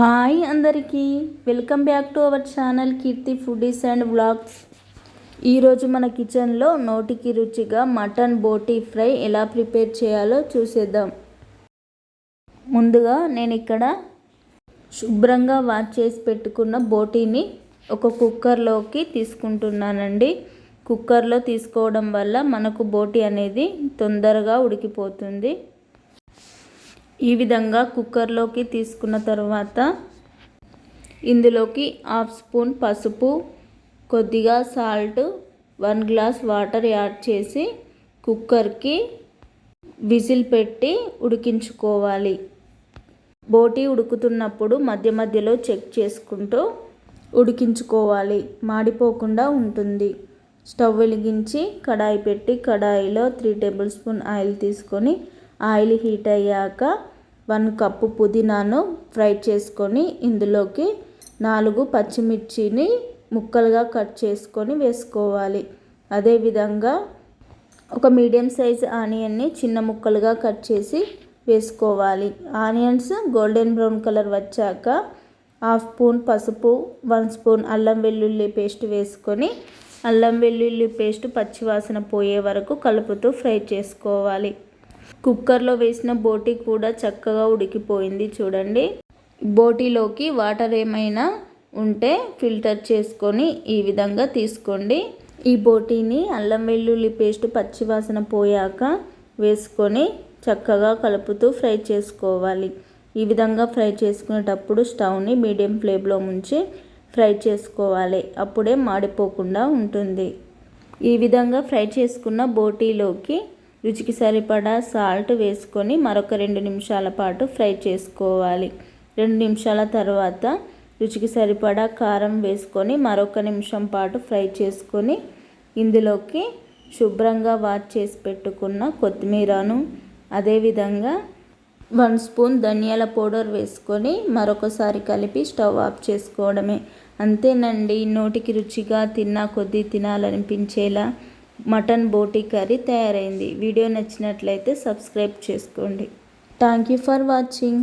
Hi అందరికీ. Welcome back to our channel Keerthi foodies and blogs ఈరోజు మన కిచెన్లో నోటికి రుచిగా మటన్ బోటీ ఫ్రై ఎలా ప్రిపేర్ చేయాలో చూసేద్దాం. ముందుగా నేను ఇక్కడ శుభ్రంగా వాష్ చేసి పెట్టుకున్న బోటీని ఒక కుక్కర్లోకి తీసుకుంటున్నానండి. కుక్కర్లో తీసుకోవడం వల్ల మనకు బోటీ అనేది తొందరగా ఉడికిపోతుంది. ఈ విధంగా కుక్కర్లోకి తీసుకున్న తర్వాత ఇందులోకి హాఫ్ స్పూన్ పసుపు కొద్దిగా salt one glass water add చేసి కుక్కర్కి విజిల్ పెట్టి ఉడికించుకోవాలి. బోటీ ఉడుకుతున్నప్పుడు మధ్య మధ్యలో చెక్ చేసుకుంటూ ఉడికించుకోవాలి. మాడిపోకుండా ఉంటుంది. స్టవ్ వెలిగించి కడాయి పెట్టి కడాయిలో త్రీ టేబుల్ స్పూన్ ఆయిల్ తీసుకొని ఆయిల్ హీట్ అయ్యాక వన్ కప్పు పుదీనాను ఫ్రై చేసుకొని ఇందులోకి నాలుగు పచ్చిమిర్చిని ముక్కలుగా కట్ చేసుకొని వేసుకోవాలి. అదేవిధంగా ఒక మీడియం సైజ్ ఆనియన్ని చిన్న ముక్కలుగా కట్ చేసి వేసుకోవాలి. ఆనియన్స్ గోల్డెన్ బ్రౌన్ కలర్ వచ్చాక హాఫ్ స్పూన్ పసుపు వన్ స్పూన్ అల్లం వెల్లుల్లి పేస్ట్ వేసుకొని అల్లం వెల్లుల్లి పేస్ట్ పచ్చివాసన పోయే వరకు కలుపుతూ ఫ్రై చేసుకోవాలి. కుక్కర్లో వేసిన బోటీ కూడా చక్కగా ఉడికిపోయింది చూడండి. బోటీలోకి వాటర్ ఏమైనా ఉంటే ఫిల్టర్ చేసుకొని ఈ విధంగా తీసుకోండి. ఈ బోటీని అల్లం వెల్లుల్లి పేస్ట్ పచ్చివాసన పోయాక వేసుకొని చక్కగా కలుపుతూ ఫ్రై చేసుకోవాలి. ఈ విధంగా ఫ్రై చేసుకునేటప్పుడు స్టవ్ని మీడియం ఫ్లేమ్లో ఉంచి ఫ్రై చేసుకోవాలి. అప్పుడే మాడిపోకుండా ఉంటుంది. ఈ విధంగా ఫ్రై చేసుకున్న బోటీలోకి రుచికి సరిపడా సాల్ట్ వేసుకొని మరొక రెండు నిమిషాల పాటు ఫ్రై చేసుకోవాలి. రెండు నిమిషాల తర్వాత రుచికి సరిపడా కారం వేసుకొని మరొక నిమిషం పాటు ఫ్రై చేసుకొని ఇందులోకి శుభ్రంగా వాష్ చేసి పెట్టుకున్న కొత్తిమీరను అదేవిధంగా వన్ స్పూన్ ధనియాల పౌడర్ వేసుకొని మరొకసారి కలిపి స్టవ్ ఆఫ్ చేసుకోవడమే. అంతేనండి నోటికి రుచిగా తిన్నా కొద్దీ తినాలనిపించేలా. మటన్ బోటీ కర్రీ తయారైంది. వీడియో నచ్చినట్లయితే సబ్స్క్రైబ్ చేసుకోండి. Thank you for watching.